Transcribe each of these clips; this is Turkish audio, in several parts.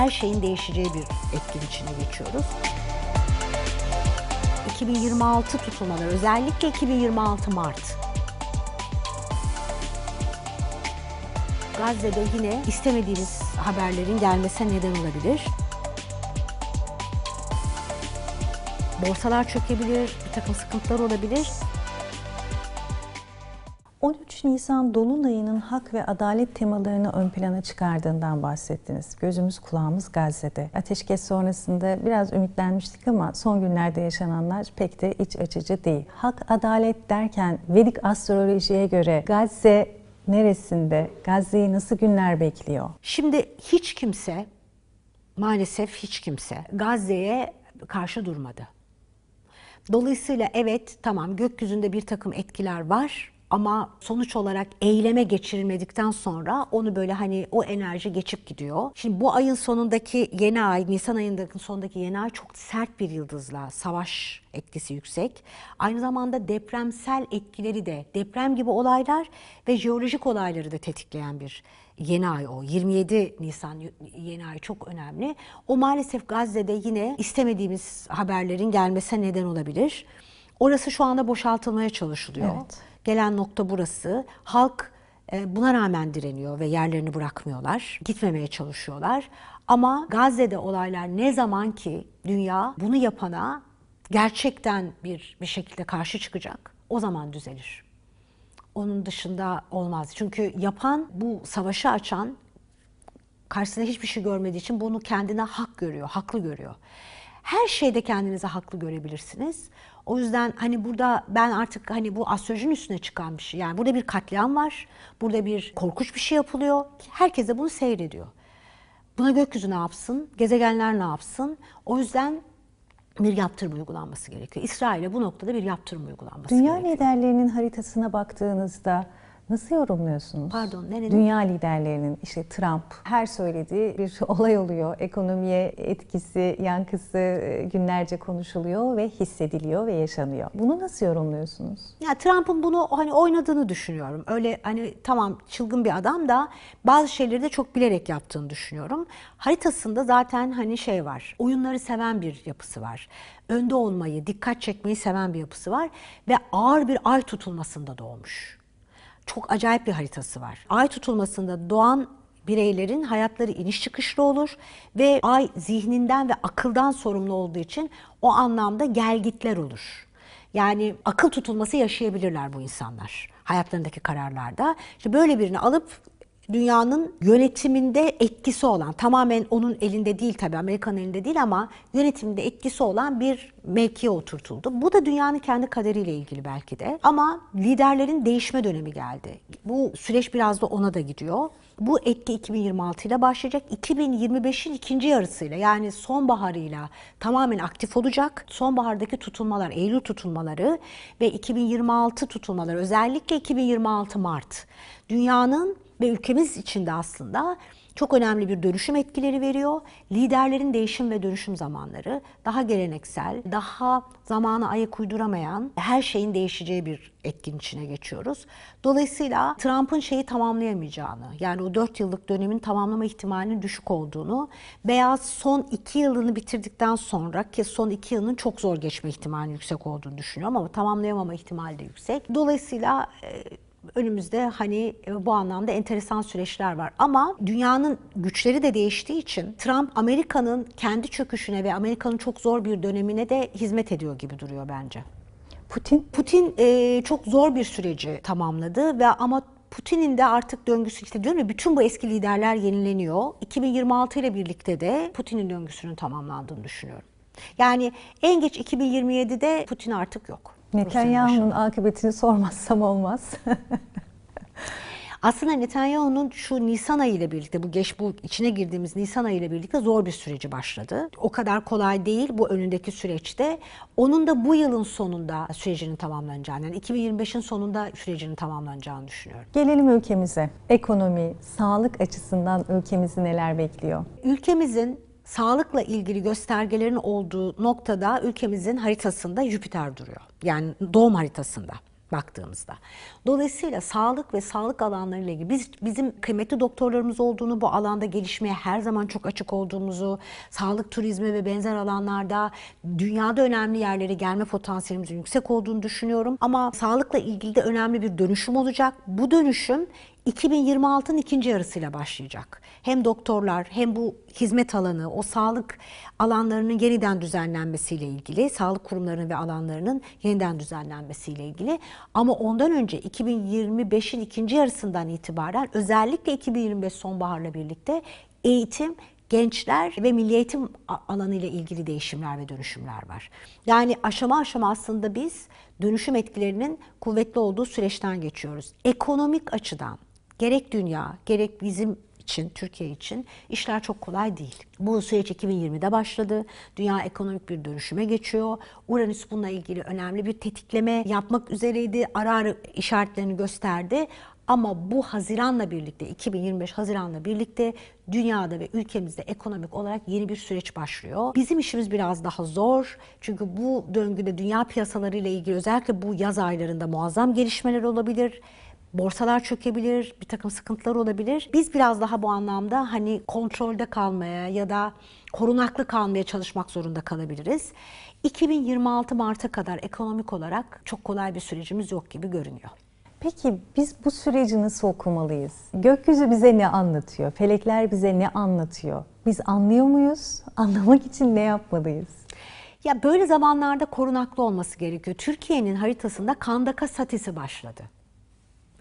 her şeyin değişeceği bir etkin içine geçiyoruz. 2026 tutulmaları, özellikle 2026 Mart. Gazze'de yine istemediğimiz haberlerin gelmesine neden olabilir. Borsalar çökebilir, bir takım sıkıntılar olabilir. 13 Nisan Dolunay'ının hak ve adalet temalarını ön plana çıkardığından bahsettiniz. Gözümüz kulağımız Gazze'de. Ateşkes sonrasında biraz ümitlenmiştik ama son günlerde yaşananlar pek de iç açıcı değil. Hak, adalet derken Vedik astrolojiye göre Gazze neresinde? Gazze'yi nasıl günler bekliyor? Şimdi hiç kimse, maalesef hiç kimse Gazze'ye karşı durmadı. Dolayısıyla evet tamam gökyüzünde bir takım etkiler var ama sonuç olarak eyleme geçirilmedikten sonra onu böyle hani o enerji geçip gidiyor. Şimdi bu ayın sonundaki yeni ay, Nisan ayındaki sonundaki yeni ay çok sert bir yıldızla, savaş etkisi yüksek. Aynı zamanda depremsel etkileri de, deprem gibi olaylar ve jeolojik olayları da tetikleyen bir yeni ay o. 27 Nisan yeni ay çok önemli. O maalesef Gazze'de yine istemediğimiz haberlerin gelmesine neden olabilir. Orası şu anda boşaltılmaya çalışılıyor. Evet. Gelen nokta burası. Halk e, buna rağmen direniyor ve yerlerini bırakmıyorlar. Gitmemeye çalışıyorlar. Ama Gazze'de olaylar ne zaman ki dünya bunu yapana gerçekten bir bir şekilde karşı çıkacak o zaman düzelir. Onun dışında olmaz. Çünkü yapan bu savaşı açan karşısında hiçbir şey görmediği için bunu kendine hak görüyor, haklı görüyor. Her şeyde kendinizi haklı görebilirsiniz. O yüzden hani burada ben artık hani bu astrolojinin üstüne çıkan bir şey. Yani burada bir katliam var. Burada bir korkunç bir şey yapılıyor. Herkes de bunu seyrediyor. Buna gökyüzü ne yapsın? Gezegenler ne yapsın? O yüzden bir yaptırım uygulanması gerekiyor. İsrail'e bu noktada bir yaptırım uygulanması Dünya gerekiyor. liderlerinin haritasına baktığınızda nasıl yorumluyorsunuz? Pardon, ne dedin? Dünya liderlerinin işte Trump her söylediği bir olay oluyor. Ekonomiye etkisi, yankısı e, günlerce konuşuluyor ve hissediliyor ve yaşanıyor. Bunu nasıl yorumluyorsunuz? Ya Trump'ın bunu hani oynadığını düşünüyorum. Öyle hani tamam çılgın bir adam da bazı şeyleri de çok bilerek yaptığını düşünüyorum. Haritasında zaten hani şey var. Oyunları seven bir yapısı var. Önde olmayı, dikkat çekmeyi seven bir yapısı var ve ağır bir ay tutulmasında doğmuş. Çok acayip bir haritası var. Ay tutulmasında doğan bireylerin hayatları iniş çıkışlı olur ve ay zihninden ve akıldan sorumlu olduğu için o anlamda gelgitler olur. Yani akıl tutulması yaşayabilirler bu insanlar hayatlarındaki kararlarda. İşte böyle birini alıp dünyanın yönetiminde etkisi olan, tamamen onun elinde değil tabii Amerika'nın elinde değil ama yönetiminde etkisi olan bir mevkiye oturtuldu. Bu da dünyanın kendi kaderiyle ilgili belki de. Ama liderlerin değişme dönemi geldi. Bu süreç biraz da ona da gidiyor. Bu etki 2026 ile başlayacak. 2025'in ikinci yarısıyla yani sonbaharıyla tamamen aktif olacak. Sonbahardaki tutulmalar, Eylül tutulmaları ve 2026 tutulmaları özellikle 2026 Mart dünyanın ve ülkemiz içinde aslında çok önemli bir dönüşüm etkileri veriyor. Liderlerin değişim ve dönüşüm zamanları daha geleneksel, daha zamana ayak uyduramayan, her şeyin değişeceği bir etkin içine geçiyoruz. Dolayısıyla Trump'ın şeyi tamamlayamayacağını, yani o 4 yıllık dönemin tamamlama ihtimalinin düşük olduğunu veya son 2 yılını bitirdikten sonra ki son 2 yılının çok zor geçme ihtimalinin yüksek olduğunu düşünüyorum ama tamamlayamama ihtimali de yüksek. Dolayısıyla e, önümüzde hani e, bu anlamda enteresan süreçler var. Ama dünyanın güçleri de değiştiği için Trump Amerika'nın kendi çöküşüne ve Amerika'nın çok zor bir dönemine de hizmet ediyor gibi duruyor bence. Putin Putin e, çok zor bir süreci tamamladı ve ama Putin'in de artık döngüsü işte diyorum ya bütün bu eski liderler yenileniyor. 2026 ile birlikte de Putin'in döngüsünün tamamlandığını düşünüyorum. Yani en geç 2027'de Putin artık yok. Netanyahu'nun akıbetini sormazsam olmaz. Aslında Netanyahu'nun şu Nisan ayı ile birlikte bu geç bu içine girdiğimiz Nisan ayı ile birlikte zor bir süreci başladı. O kadar kolay değil bu önündeki süreçte. Onun da bu yılın sonunda sürecinin tamamlanacağını yani 2025'in sonunda sürecinin tamamlanacağını düşünüyorum. Gelelim ülkemize. Ekonomi, sağlık açısından ülkemizi neler bekliyor? Ülkemizin sağlıkla ilgili göstergelerin olduğu noktada ülkemizin haritasında Jüpiter duruyor. Yani doğum haritasında. baktığımızda. Dolayısıyla sağlık ve sağlık alanlarıyla ilgili biz bizim kıymetli doktorlarımız olduğunu, bu alanda gelişmeye her zaman çok açık olduğumuzu, sağlık turizmi ve benzer alanlarda dünyada önemli yerlere gelme potansiyelimizin yüksek olduğunu düşünüyorum. Ama sağlıkla ilgili de önemli bir dönüşüm olacak. Bu dönüşüm 2026'nın ikinci yarısıyla başlayacak. Hem doktorlar hem bu hizmet alanı, o sağlık alanlarının yeniden düzenlenmesiyle ilgili, sağlık kurumlarının ve alanlarının yeniden düzenlenmesiyle ilgili. Ama ondan önce 2025'in ikinci yarısından itibaren özellikle 2025 sonbaharla birlikte eğitim, gençler ve milli eğitim alanı ile ilgili değişimler ve dönüşümler var. Yani aşama aşama aslında biz dönüşüm etkilerinin kuvvetli olduğu süreçten geçiyoruz. Ekonomik açıdan gerek dünya gerek bizim için, Türkiye için işler çok kolay değil. Bu süreç 2020'de başladı. Dünya ekonomik bir dönüşüme geçiyor. Uranüs bununla ilgili önemli bir tetikleme yapmak üzereydi. Ara ara işaretlerini gösterdi. Ama bu Haziran'la birlikte, 2025 Haziran'la birlikte dünyada ve ülkemizde ekonomik olarak yeni bir süreç başlıyor. Bizim işimiz biraz daha zor. Çünkü bu döngüde dünya piyasalarıyla ilgili özellikle bu yaz aylarında muazzam gelişmeler olabilir. Borsalar çökebilir, bir takım sıkıntılar olabilir. Biz biraz daha bu anlamda hani kontrolde kalmaya ya da korunaklı kalmaya çalışmak zorunda kalabiliriz. 2026 Mart'a kadar ekonomik olarak çok kolay bir sürecimiz yok gibi görünüyor. Peki biz bu süreci nasıl okumalıyız? Gökyüzü bize ne anlatıyor? Felekler bize ne anlatıyor? Biz anlıyor muyuz? Anlamak için ne yapmalıyız? Ya böyle zamanlarda korunaklı olması gerekiyor. Türkiye'nin haritasında Kandaka Satisi başladı.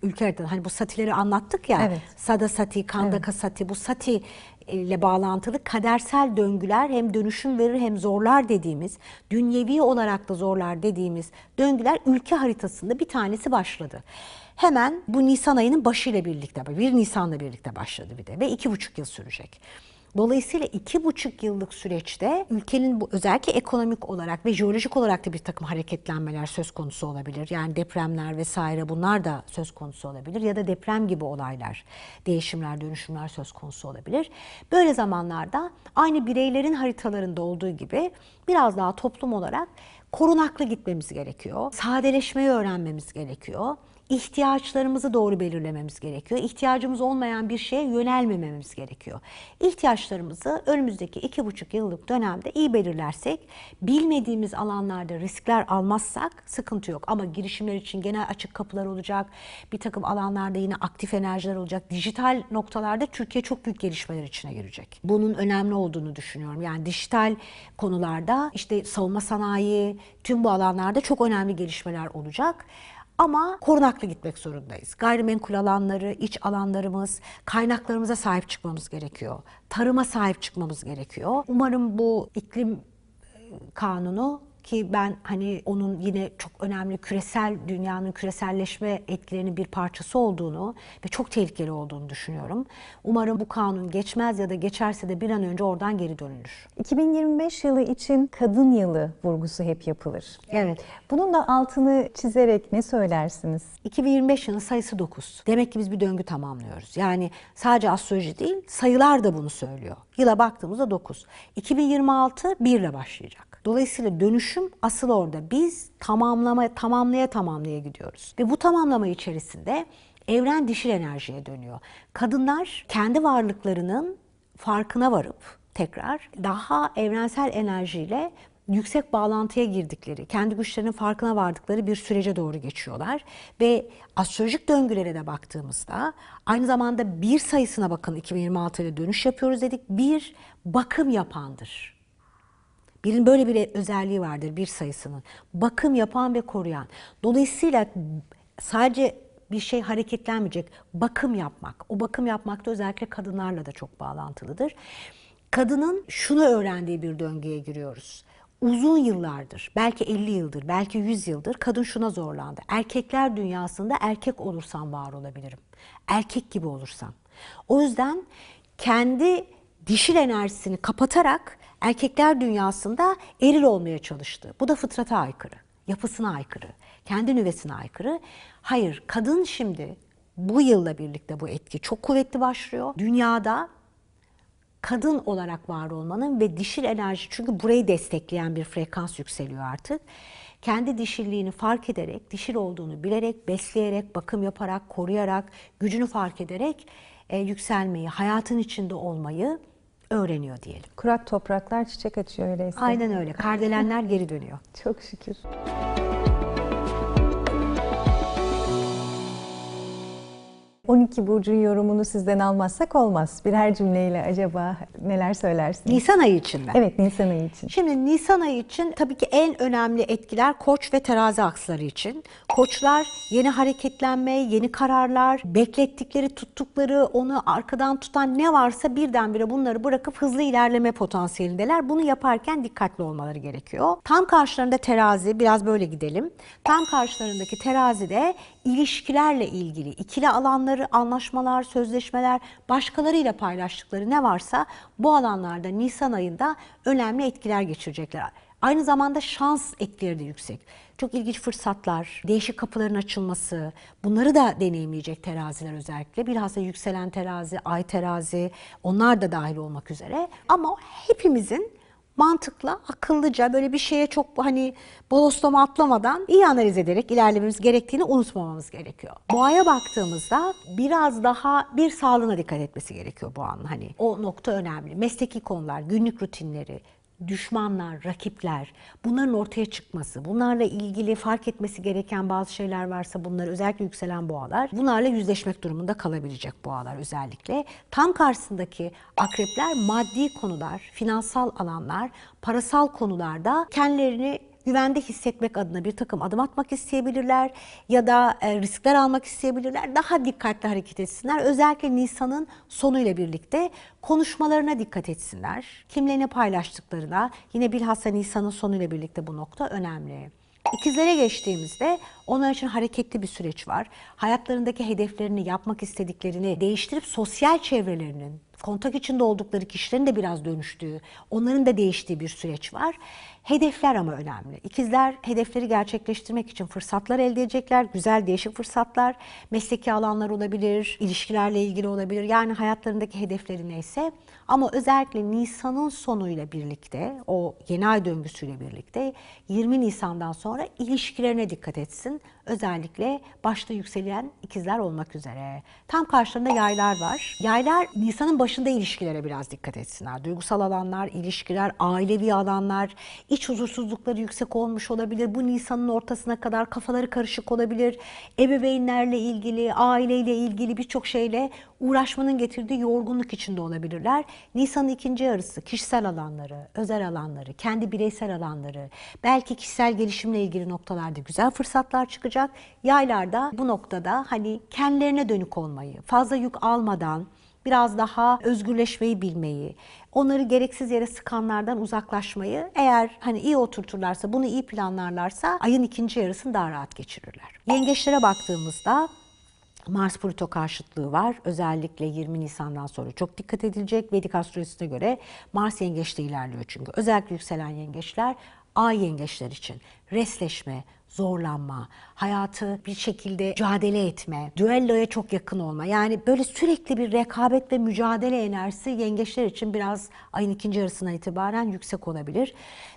Ülke haritasında hani bu satileri anlattık ya. Evet. Sada Sati, Kandaka Sati bu Sati ile bağlantılı kadersel döngüler hem dönüşüm verir hem zorlar dediğimiz, dünyevi olarak da zorlar dediğimiz döngüler ülke haritasında bir tanesi başladı. Hemen bu Nisan ayının başıyla birlikte, 1 Nisan'la birlikte başladı bir de ve iki buçuk yıl sürecek. Dolayısıyla iki buçuk yıllık süreçte ülkenin bu özellikle ekonomik olarak ve jeolojik olarak da bir takım hareketlenmeler söz konusu olabilir. Yani depremler vesaire bunlar da söz konusu olabilir ya da deprem gibi olaylar, değişimler, dönüşümler söz konusu olabilir. Böyle zamanlarda aynı bireylerin haritalarında olduğu gibi biraz daha toplum olarak korunaklı gitmemiz gerekiyor. Sadeleşmeyi öğrenmemiz gerekiyor ihtiyaçlarımızı doğru belirlememiz gerekiyor. İhtiyacımız olmayan bir şeye yönelmememiz gerekiyor. İhtiyaçlarımızı önümüzdeki iki buçuk yıllık dönemde iyi belirlersek, bilmediğimiz alanlarda riskler almazsak sıkıntı yok. Ama girişimler için genel açık kapılar olacak. Bir takım alanlarda yine aktif enerjiler olacak. Dijital noktalarda Türkiye çok büyük gelişmeler içine girecek. Bunun önemli olduğunu düşünüyorum. Yani dijital konularda işte savunma sanayi, tüm bu alanlarda çok önemli gelişmeler olacak. Ama korunaklı gitmek zorundayız. Gayrimenkul alanları, iç alanlarımız, kaynaklarımıza sahip çıkmamız gerekiyor. Tarıma sahip çıkmamız gerekiyor. Umarım bu iklim e, kanunu ki ben hani onun yine çok önemli küresel dünyanın küreselleşme etkilerinin bir parçası olduğunu ve çok tehlikeli olduğunu düşünüyorum. Umarım bu kanun geçmez ya da geçerse de bir an önce oradan geri dönülür. 2025 yılı için kadın yılı vurgusu hep yapılır. Evet. Bunun da altını çizerek ne söylersiniz? 2025 yılının sayısı 9. Demek ki biz bir döngü tamamlıyoruz. Yani sadece astroloji değil, sayılar da bunu söylüyor. Yıla baktığımızda 9. 2026 1 ile başlayacak. Dolayısıyla dönüşüm asıl orada. Biz tamamlama, tamamlaya tamamlaya gidiyoruz. Ve bu tamamlama içerisinde evren dişil enerjiye dönüyor. Kadınlar kendi varlıklarının farkına varıp tekrar daha evrensel enerjiyle yüksek bağlantıya girdikleri, kendi güçlerinin farkına vardıkları bir sürece doğru geçiyorlar. Ve astrolojik döngülere de baktığımızda aynı zamanda bir sayısına bakın 2026 ile dönüş yapıyoruz dedik. Bir bakım yapandır. Birinin böyle bir özelliği vardır bir sayısının. Bakım yapan ve koruyan. Dolayısıyla sadece bir şey hareketlenmeyecek. Bakım yapmak. O bakım yapmak da özellikle kadınlarla da çok bağlantılıdır. Kadının şunu öğrendiği bir döngüye giriyoruz. Uzun yıllardır, belki 50 yıldır, belki 100 yıldır kadın şuna zorlandı. Erkekler dünyasında erkek olursam var olabilirim. Erkek gibi olursam. O yüzden kendi dişil enerjisini kapatarak erkekler dünyasında eril olmaya çalıştı. Bu da fıtrata aykırı, yapısına aykırı, kendi nüvesine aykırı. Hayır, kadın şimdi bu yılla birlikte bu etki çok kuvvetli başlıyor. Dünyada kadın olarak var olmanın ve dişil enerji çünkü burayı destekleyen bir frekans yükseliyor artık. kendi dişilliğini fark ederek, dişil olduğunu bilerek, besleyerek, bakım yaparak, koruyarak, gücünü fark ederek e, yükselmeyi, hayatın içinde olmayı öğreniyor diyelim. Kurak topraklar çiçek açıyor öyleyse. Aynen öyle. Kardelenler geri dönüyor. Çok şükür. 12 burcun yorumunu sizden almazsak olmaz. Birer cümleyle acaba neler söylersiniz? Nisan ayı için mi? Evet Nisan ayı için. Şimdi Nisan ayı için tabii ki en önemli etkiler koç ve terazi aksları için. Koçlar yeni hareketlenme, yeni kararlar, beklettikleri, tuttukları, onu arkadan tutan ne varsa birdenbire bunları bırakıp hızlı ilerleme potansiyelindeler. Bunu yaparken dikkatli olmaları gerekiyor. Tam karşılarında terazi, biraz böyle gidelim. Tam karşılarındaki terazi de ilişkilerle ilgili, ikili alanları, anlaşmalar, sözleşmeler, başkalarıyla paylaştıkları ne varsa bu alanlarda Nisan ayında önemli etkiler geçirecekler. Aynı zamanda şans etkileri de yüksek. Çok ilginç fırsatlar, değişik kapıların açılması, bunları da deneyimleyecek teraziler özellikle. Bilhassa yükselen terazi, ay terazi, onlar da dahil olmak üzere. Ama hepimizin mantıkla, akıllıca böyle bir şeye çok hani bodoslama atlamadan iyi analiz ederek ilerlememiz gerektiğini unutmamamız gerekiyor. Boğaya baktığımızda biraz daha bir sağlığına dikkat etmesi gerekiyor boğanın hani. O nokta önemli. Mesleki konular, günlük rutinleri, düşmanlar, rakipler, bunların ortaya çıkması, bunlarla ilgili fark etmesi gereken bazı şeyler varsa bunları özellikle yükselen boğalar, bunlarla yüzleşmek durumunda kalabilecek boğalar özellikle. Tam karşısındaki akrepler maddi konular, finansal alanlar, parasal konularda kendilerini güvende hissetmek adına bir takım adım atmak isteyebilirler ya da e, riskler almak isteyebilirler. Daha dikkatli hareket etsinler. Özellikle Nisan'ın sonuyla birlikte konuşmalarına dikkat etsinler. Kimle paylaştıklarına yine bilhassa Nisan'ın sonuyla birlikte bu nokta önemli. İkizlere geçtiğimizde onlar için hareketli bir süreç var. Hayatlarındaki hedeflerini, yapmak istediklerini değiştirip sosyal çevrelerinin, kontak içinde oldukları kişilerin de biraz dönüştüğü, onların da değiştiği bir süreç var. Hedefler ama önemli. İkizler hedefleri gerçekleştirmek için fırsatlar elde edecekler. Güzel değişik fırsatlar. Mesleki alanlar olabilir, ilişkilerle ilgili olabilir. Yani hayatlarındaki hedefleri neyse. Ama özellikle Nisan'ın sonuyla birlikte, o yeni ay döngüsüyle birlikte 20 Nisan'dan sonra ilişkilerine dikkat etsin. Özellikle başta yükselen ikizler olmak üzere. Tam karşılarında yaylar var. Yaylar Nisan'ın başında ilişkilere biraz dikkat etsinler. Duygusal alanlar, ilişkiler, ailevi alanlar, iç huzursuzlukları yüksek olmuş olabilir. Bu Nisan'ın ortasına kadar kafaları karışık olabilir. Ebeveynlerle ilgili, aileyle ilgili birçok şeyle uğraşmanın getirdiği yorgunluk içinde olabilirler. Nisan'ın ikinci yarısı kişisel alanları, özel alanları, kendi bireysel alanları, belki kişisel gelişimle ilgili noktalarda güzel fırsatlar çıkacak. Yaylarda bu noktada hani kendilerine dönük olmayı, fazla yük almadan biraz daha özgürleşmeyi bilmeyi, onları gereksiz yere sıkanlardan uzaklaşmayı eğer hani iyi oturturlarsa, bunu iyi planlarlarsa ayın ikinci yarısını daha rahat geçirirler. Yengeçlere baktığımızda Mars Plüto karşıtlığı var. Özellikle 20 Nisan'dan sonra çok dikkat edilecek. Vedik astrolojisine göre Mars yengeçte ilerliyor çünkü. Özellikle yükselen yengeçler ay yengeçler için resleşme, zorlanma, hayatı bir şekilde mücadele etme, düelloya çok yakın olma. Yani böyle sürekli bir rekabet ve mücadele enerjisi yengeçler için biraz ayın ikinci yarısından itibaren yüksek olabilir.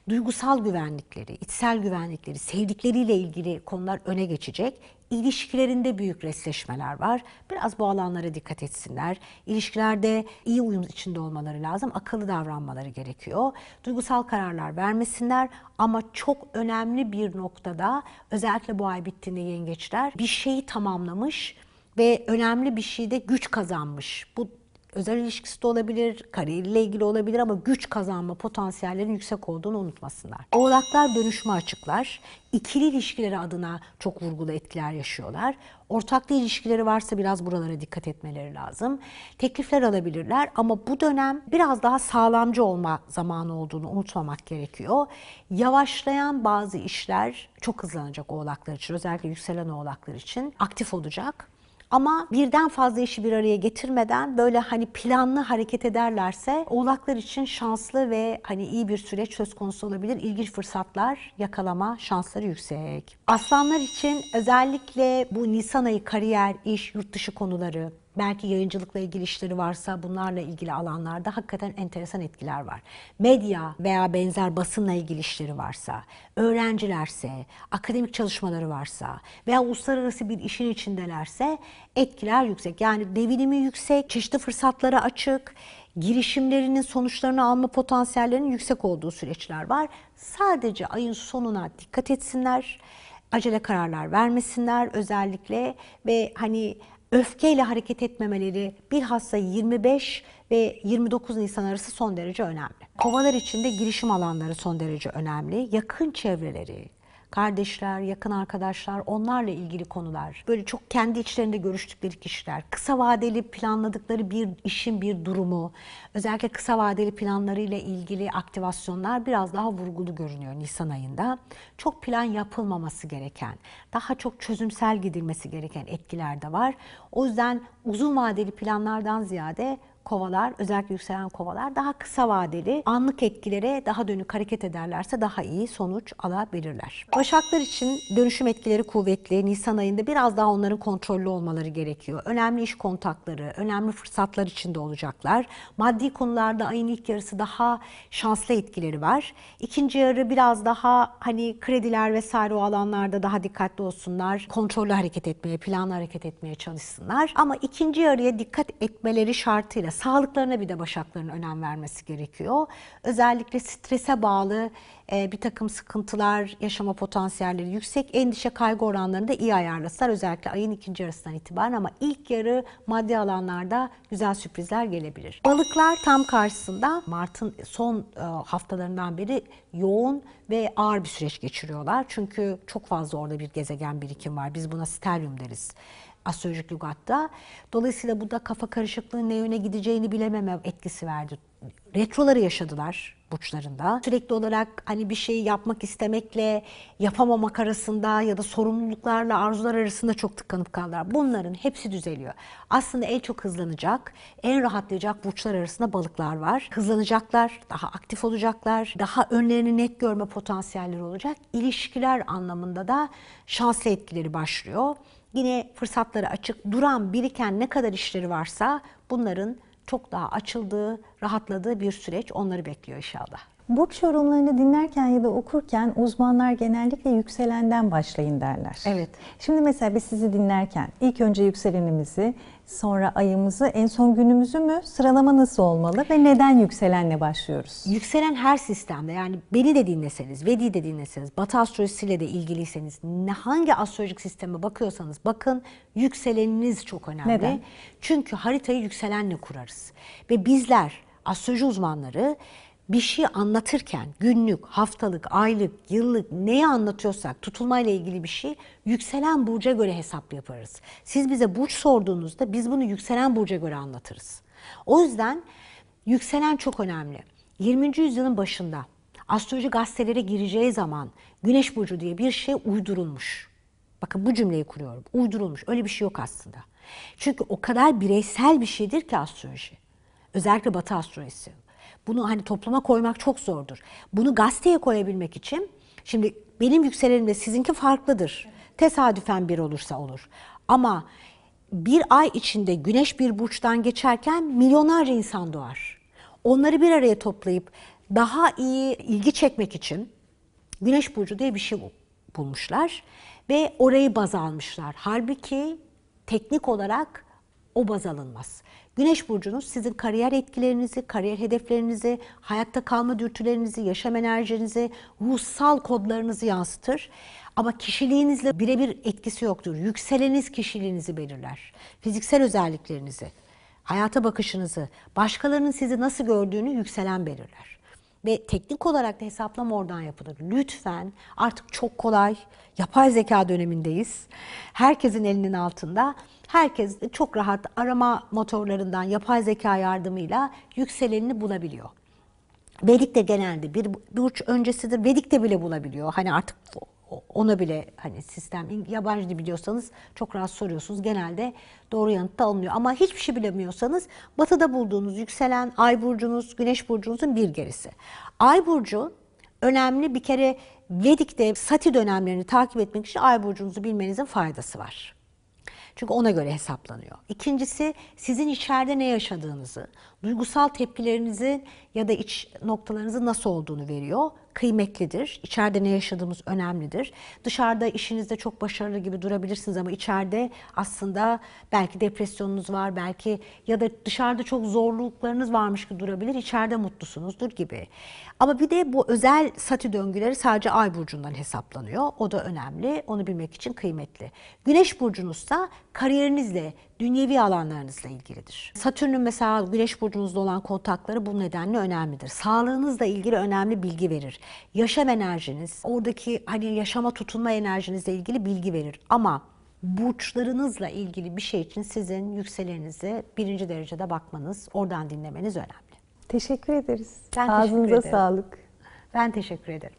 Duygusal güvenlikleri, içsel güvenlikleri, sevdikleriyle ilgili konular öne geçecek. İlişkilerinde büyük resleşmeler var. Biraz bu alanlara dikkat etsinler. İlişkilerde iyi uyum içinde olmaları lazım. Akıllı davranmaları gerekiyor. Duygusal kararlar vermesinler ama çok önemli bir noktada özellikle bu ay bittiğinde yengeçler bir şeyi tamamlamış ve önemli bir şeyde güç kazanmış. Bu özel ilişkisi de olabilir, kariyeriyle ilgili olabilir ama güç kazanma potansiyellerinin yüksek olduğunu unutmasınlar. Oğlaklar dönüşme açıklar. İkili ilişkileri adına çok vurgulu etkiler yaşıyorlar. Ortaklı ilişkileri varsa biraz buralara dikkat etmeleri lazım. Teklifler alabilirler ama bu dönem biraz daha sağlamcı olma zamanı olduğunu unutmamak gerekiyor. Yavaşlayan bazı işler çok hızlanacak oğlaklar için, özellikle yükselen oğlaklar için aktif olacak. Ama birden fazla işi bir araya getirmeden böyle hani planlı hareket ederlerse oğlaklar için şanslı ve hani iyi bir süreç söz konusu olabilir. İlginç fırsatlar yakalama şansları yüksek. Aslanlar için özellikle bu Nisan ayı kariyer, iş, yurt dışı konuları, belki yayıncılıkla ilgili işleri varsa bunlarla ilgili alanlarda hakikaten enteresan etkiler var. Medya veya benzer basınla ilgili işleri varsa, öğrencilerse, akademik çalışmaları varsa veya uluslararası bir işin içindelerse etkiler yüksek. Yani devinimi yüksek, çeşitli fırsatlara açık, girişimlerinin sonuçlarını alma potansiyellerinin yüksek olduğu süreçler var. Sadece ayın sonuna dikkat etsinler acele kararlar vermesinler özellikle ve hani öfkeyle hareket etmemeleri bilhassa 25 ve 29 Nisan arası son derece önemli. Kovalar için de girişim alanları son derece önemli. Yakın çevreleri, kardeşler, yakın arkadaşlar, onlarla ilgili konular, böyle çok kendi içlerinde görüştükleri kişiler, kısa vadeli planladıkları bir işin bir durumu, özellikle kısa vadeli planlarıyla ilgili aktivasyonlar biraz daha vurgulu görünüyor Nisan ayında. Çok plan yapılmaması gereken, daha çok çözümsel gidilmesi gereken etkiler de var. O yüzden uzun vadeli planlardan ziyade kovalar, özellikle yükselen kovalar daha kısa vadeli anlık etkilere daha dönük hareket ederlerse daha iyi sonuç alabilirler. Başaklar için dönüşüm etkileri kuvvetli. Nisan ayında biraz daha onların kontrollü olmaları gerekiyor. Önemli iş kontakları, önemli fırsatlar içinde olacaklar. Maddi konularda ayın ilk yarısı daha şanslı etkileri var. İkinci yarı biraz daha hani krediler vesaire o alanlarda daha dikkatli olsunlar. Kontrollü hareket etmeye, planlı hareket etmeye çalışsınlar. Ama ikinci yarıya dikkat etmeleri şartıyla sağlıklarına bir de başakların önem vermesi gerekiyor. Özellikle strese bağlı e, bir takım sıkıntılar, yaşama potansiyelleri yüksek, endişe kaygı oranlarını da iyi ayarlasalar özellikle ayın ikinci yarısından itibaren ama ilk yarı maddi alanlarda güzel sürprizler gelebilir. Balıklar tam karşısında Mart'ın son e, haftalarından beri yoğun ve ağır bir süreç geçiriyorlar. Çünkü çok fazla orada bir gezegen birikim var. Biz buna sterlium deriz astrolojik lügatta. Dolayısıyla bu da kafa karışıklığı ne yöne gideceğini bilememe etkisi verdi. Retroları yaşadılar burçlarında. Sürekli olarak hani bir şeyi yapmak istemekle yapamamak arasında ya da sorumluluklarla arzular arasında çok tıkanıp kaldılar. Bunların hepsi düzeliyor. Aslında en çok hızlanacak, en rahatlayacak burçlar arasında balıklar var. Hızlanacaklar, daha aktif olacaklar, daha önlerini net görme potansiyelleri olacak. İlişkiler anlamında da şanslı etkileri başlıyor. Yine fırsatları açık, duran, biriken ne kadar işleri varsa bunların çok daha açıldığı, rahatladığı bir süreç onları bekliyor inşallah. Burç yorumlarını dinlerken ya da okurken uzmanlar genellikle yükselenden başlayın derler. Evet. Şimdi mesela biz sizi dinlerken ilk önce yükselenimizi, sonra ayımızı, en son günümüzü mü? Sıralama nasıl olmalı ve neden yükselenle başlıyoruz? Yükselen her sistemde yani beni de dinleseniz, Vedi'yi de dinleseniz, Batı astrolojisiyle de ilgiliyseniz, ne hangi astrolojik sisteme bakıyorsanız bakın yükseleniniz çok önemli. Neden? Çünkü haritayı yükselenle kurarız. Ve bizler astroloji uzmanları bir şey anlatırken günlük, haftalık, aylık, yıllık neyi anlatıyorsak tutulmayla ilgili bir şey yükselen burca göre hesap yaparız. Siz bize burç sorduğunuzda biz bunu yükselen burca göre anlatırız. O yüzden yükselen çok önemli. 20. yüzyılın başında astroloji gazetelere gireceği zaman Güneş burcu diye bir şey uydurulmuş. Bakın bu cümleyi kuruyorum. Uydurulmuş. Öyle bir şey yok aslında. Çünkü o kadar bireysel bir şeydir ki astroloji. Özellikle Batı astrolojisi. Bunu hani topluma koymak çok zordur. Bunu gazeteye koyabilmek için şimdi benim yükselenim sizinki farklıdır. Tesadüfen bir olursa olur. Ama bir ay içinde güneş bir burçtan geçerken milyonlarca insan doğar. Onları bir araya toplayıp daha iyi ilgi çekmek için Güneş burcu diye bir şey bul- bulmuşlar ve orayı baz almışlar. Halbuki teknik olarak o baz alınmaz. Güneş burcunuz sizin kariyer etkilerinizi, kariyer hedeflerinizi, hayatta kalma dürtülerinizi, yaşam enerjinizi, ruhsal kodlarınızı yansıtır. Ama kişiliğinizle birebir etkisi yoktur. Yükseleniz kişiliğinizi belirler. Fiziksel özelliklerinizi, hayata bakışınızı, başkalarının sizi nasıl gördüğünü yükselen belirler ve teknik olarak da hesaplama oradan yapılır. Lütfen artık çok kolay yapay zeka dönemindeyiz. Herkesin elinin altında. Herkes çok rahat arama motorlarından yapay zeka yardımıyla yükselenini bulabiliyor. Vedik de genelde bir burç öncesidir. Vedik de bile bulabiliyor. Hani artık ona bile hani sistem yabancı dil biliyorsanız çok rahat soruyorsunuz. Genelde doğru yanıt da alınıyor. Ama hiçbir şey bilemiyorsanız batıda bulduğunuz yükselen ay burcunuz, güneş burcunuzun bir gerisi. Ay burcu önemli bir kere Vedik'te sati dönemlerini takip etmek için ay burcunuzu bilmenizin faydası var. Çünkü ona göre hesaplanıyor. İkincisi sizin içeride ne yaşadığınızı, duygusal tepkilerinizin ya da iç noktalarınızın nasıl olduğunu veriyor. Kıymetlidir. İçeride ne yaşadığımız önemlidir. Dışarıda işinizde çok başarılı gibi durabilirsiniz ama içeride aslında belki depresyonunuz var, belki ya da dışarıda çok zorluklarınız varmış gibi durabilir. İçeride mutlusunuzdur gibi. Ama bir de bu özel sati döngüleri sadece ay burcundan hesaplanıyor. O da önemli. Onu bilmek için kıymetli. Güneş burcunuzsa kariyerinizle, dünyevi alanlarınızla ilgilidir. Satürn'ün mesela Güneş burcunuzda olan kontakları bu nedenle önemlidir. Sağlığınızla ilgili önemli bilgi verir. Yaşam enerjiniz, oradaki hani yaşama tutunma enerjinizle ilgili bilgi verir. Ama burçlarınızla ilgili bir şey için sizin yükselerinize birinci derecede bakmanız, oradan dinlemeniz önemli. Teşekkür ederiz. Ben teşekkür Ağzınıza ederim. sağlık. Ben teşekkür ederim.